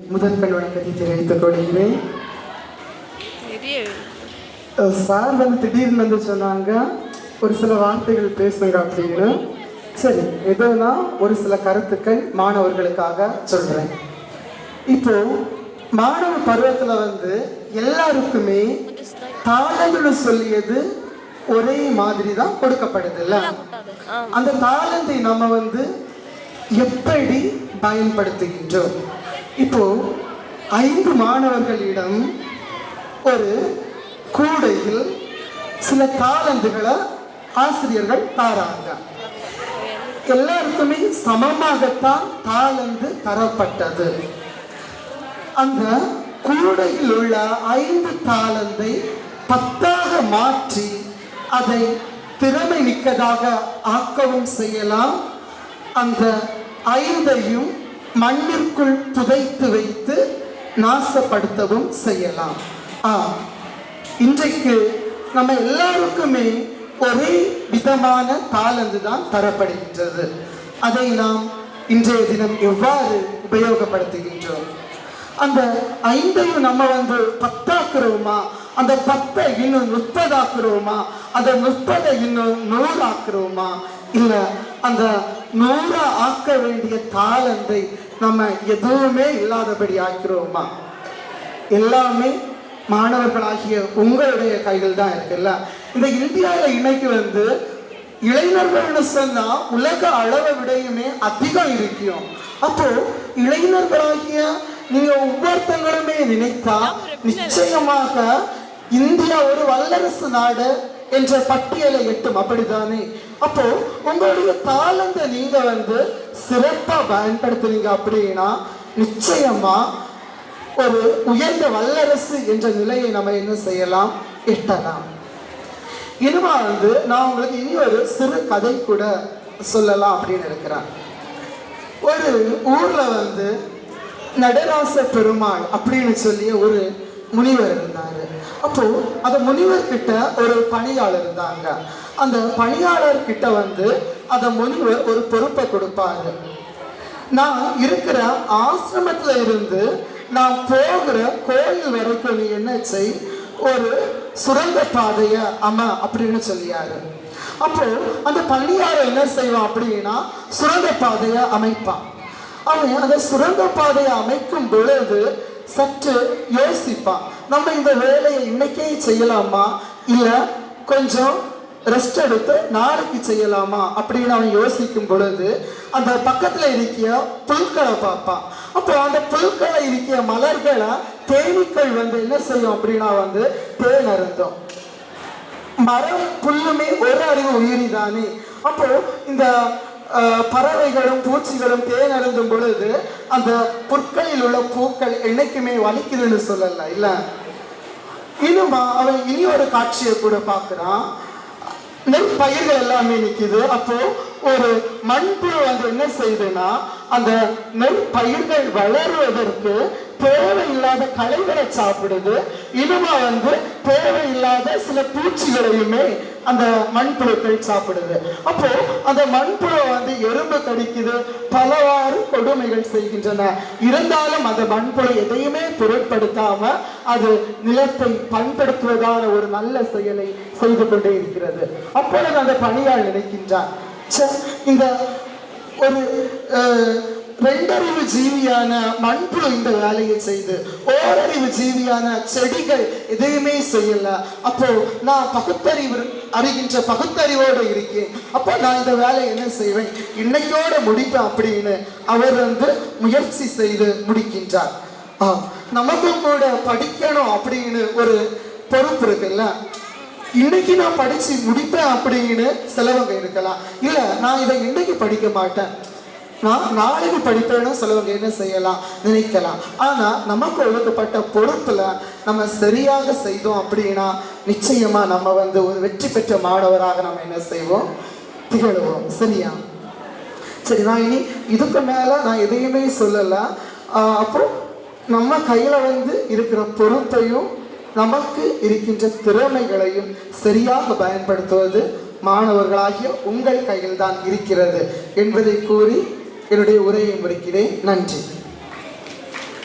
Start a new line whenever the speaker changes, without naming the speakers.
முதற்கண் வணக்கத்தை தெரிவித்துக் கொள்கிறேன். சார் வந்து திடீர்னு வந்து சொன்னாங்க ஒரு சில வார்த்தைகள் பேசுங்க அப்படின்னு. சரி எதுனா ஒரு சில கருத்துக்கள் மாணவர்களுக்காக சொல்றேன். இப்போ மாணவ பருவத்தில் வந்து எல்லாருக்குமே தாளங்கள் சொல்லியது ஒரே மாதிரி தான் கொடுக்கப்படுதுல்ல அந்த தாளத்தை நம்ம வந்து எப்படி பயன்படுத்துகின்றோம்? இப்போ ஐந்து மாணவர்களிடம் ஒரு கூடையில் சில தாளந்துகளை ஆசிரியர்கள் தாராங்க. எல்லாருக்குமே சமமாகத்தான் தாளந்து தரப்பட்டது. அந்த கூடையில் உள்ள ஐந்து தாளந்தை பத்தாக மாற்றி அதை திறமை மிக்கதாக ஆக்கவும் செய்யலாம். அந்த ஐந்தையும் மண்ணிற்குள் புதைத்து வைத்து நாசப்படுத்தவும் செய்யலாம். ஆ இன்றைக்கு நம்ம எல்லாருக்குமே ஒரே விதமான தாளந்து தான் தரப்படுகின்றது. அதை நாம் இன்றைய தினம் எவ்வாறு உபயோகப்படுத்துகின்றோம்? அந்த ஐந்தையும் நம்ம வந்து பத்தாக்குறோமா? அந்த பத்தை இன்னும் முப்பதாக்குறோமா? அந்த முப்பதை இன்னும் நூறாக்குறோமா? இல்ல அந்த நூறா ஆக்க வேண்டிய தாளந்தை நம்ம எதுவுமே இல்லாதபடி ஆக்கிறோமா? எல்லாமே மாணவர்களாகிய உங்களுடைய கைகள் தான் இருக்குல்ல? இந்த இந்தியாவில் இன்னைக்கு வந்து இளைஞர்கள்னு சொன்னா உலக அளவை விடையுமே அதிகம் இருக்கும் அப்போ இளைஞர்களாகிய நீங்க ஒவ்வொருத்தங்களுமே நினைத்தா நிச்சயமாக இந்தியா ஒரு வல்லரசு நாடு என்ற பட்டியலை எட்டும். அப்படிதானே? அப்போ உங்களுடைய தாளந்த நீங்க வந்து சிறப்பா பயன்படுத்துறீங்க அப்படின்னா நிச்சயமா ஒரு உயர்ந்த வல்லரசு என்ற நிலையை நம்ம என்ன செய்யலாம்? எட்டலாம். இனிமா வந்து நான் உங்களுக்கு இனி ஒரு சிறு கதை கூட சொல்லலாம் அப்படின்னு இருக்கிறேன். ஒரு ஊர்ல வந்து நடராச பெருமாள் அப்படின்னு சொல்லி ஒரு முனிவர் இருந்தாரு. அப்போ அந்த முனிவர் கிட்ட ஒரு பணியாளர் இருந்தாங்க. அந்த பணியாளர் கிட்ட வந்து அந்த முனிவர் ஒரு பொறுப்பை கொடுப்பாரு. நான் இருக்கிற ஆசிரமத்துல இருந்து நான் போகிற கோயில் வரைக்கும் நீ என்ன செய்? ஒரு சுரங்க பாதைய அம்மா அப்படின்னு சொல்லியாரு. அப்போ அந்த பணியாளர் என்ன செய்வான் அப்படின்னா சுரங்க பாதைய அமைப்பான். அவன் அந்த சுரங்க பாதையை அமைக்கும் பொழுது சற்று யோசிப்பான். நம்ம இந்த வேலையை இன்னைக்கே செய்யலாமா? இல்ல கொஞ்சம் ரெஸ்ட் எடுத்து நாளைக்கு செய்யலாமா? அப்படின்னு அவன் யோசிக்கும் பொழுது அந்த பக்கத்துல இருக்கிய புல்களை பார்ப்பான். அப்போ அந்த புல்களை இருக்கிய மலர்களை தேனீக்கள் வந்து என்ன செய்யும் அப்படின்னா வந்து தேன் அருந்தும். மரம் புல்லுமே ஒரு அறிவு உயிரி தானே அப்போ இந்த பறவைகளும் பூச்சிகளும் தேனருந்தும் பொழுது அந்த புற்களில் உள்ள பூக்கள் என்னைக்குமே வலிக்குதுன்னு சொல்லல இல்ல? இனிமா அவன் இனி ஒரு காட்சியை கூட பார்க்கறான். நெற்பயிர்கள் எல்லாமே நிக்குது. அப்போ ஒரு மண்புழு வந்து என்ன செய்யுதுன்னா அந்த நெற்பயிர்கள் வளருவதற்கு தேவையில்லாத களைகளை சாப்பிடுது. இனிமா வந்து தேவையில்லாத சில பூச்சிகளையுமே அந்த மண்புழுக்கள் சாப்பிடுது. அப்போ அந்த மண்புழு வந்து எறும்பு கடிக்குது. பலவாறு கொடுமைகள் செய்கின்றன. இருந்தாலும் அந்த மண்புழு எதையுமே பொருட்படுத்தாம அது நிலத்தை பண்படுத்துவதான ஒரு நல்ல செயலை செய்து கொண்டே இருக்கிறது. அப்பொழுது அந்த பணியால் நினைக்கின்றான் இந்த ஒரு அஹ், ரெண்டறிவு ஜீவியான மண்புழு இந்த வேலையை செய்து ஓரறிவு ஜீவியான செடிகள் எதையுமே செய்யல. அப்போ நான் பகுத்தறிவு அறிகின்ற பகுத்தறிவோடு இருக்கேன். அப்போ நான் இந்த வேலையை என்ன செய்வேன்? இன்னைக்கோட முடிப்பேன் அப்படின்னு அவர் வந்து முயற்சி செய்து முடிக்கின்றார். ஆ, நமக்கும் கூட படிக்கணும் அப்படின்னு ஒரு பொறுப்பு இருக்குல்ல? இன்னைக்கு நான் படிச்சு முடிப்பேன் அப்படின்னு சிலவங்க இருக்கலாம். இல்ல நான் இதை இன்னைக்கு படிக்க மாட்டேன். நான் நாளைக்கு படிப்பேன்னு சிலவங்க என்ன செய்யலாம்? நினைக்கலாம். ஆனா நமக்கு ஒழுக்கப்பட்ட பொறுப்புல நம்ம சரியாக செய்தோம் அப்படின்னா நிச்சயமா நம்ம வந்து ஒரு வெற்றி பெற்ற மாணவராக நம்ம என்ன செய்வோம்? திகழுவோம். சரியா? சரி நான் இனி இதுக்கு மேல நான் எதையுமே சொல்லல. அப்போ நம்ம கையில வந்து இருக்கிற பொறுப்பையும் நமக்கு இருக்கின்ற திறமைகளையும் சரியாக பயன்படுத்துவது மாணவர்களாகிய உங்கள் கையில் தான் இருக்கிறது என்பதை கூறி என்னுடைய உரையை முடிக்கிறேன். நன்றி.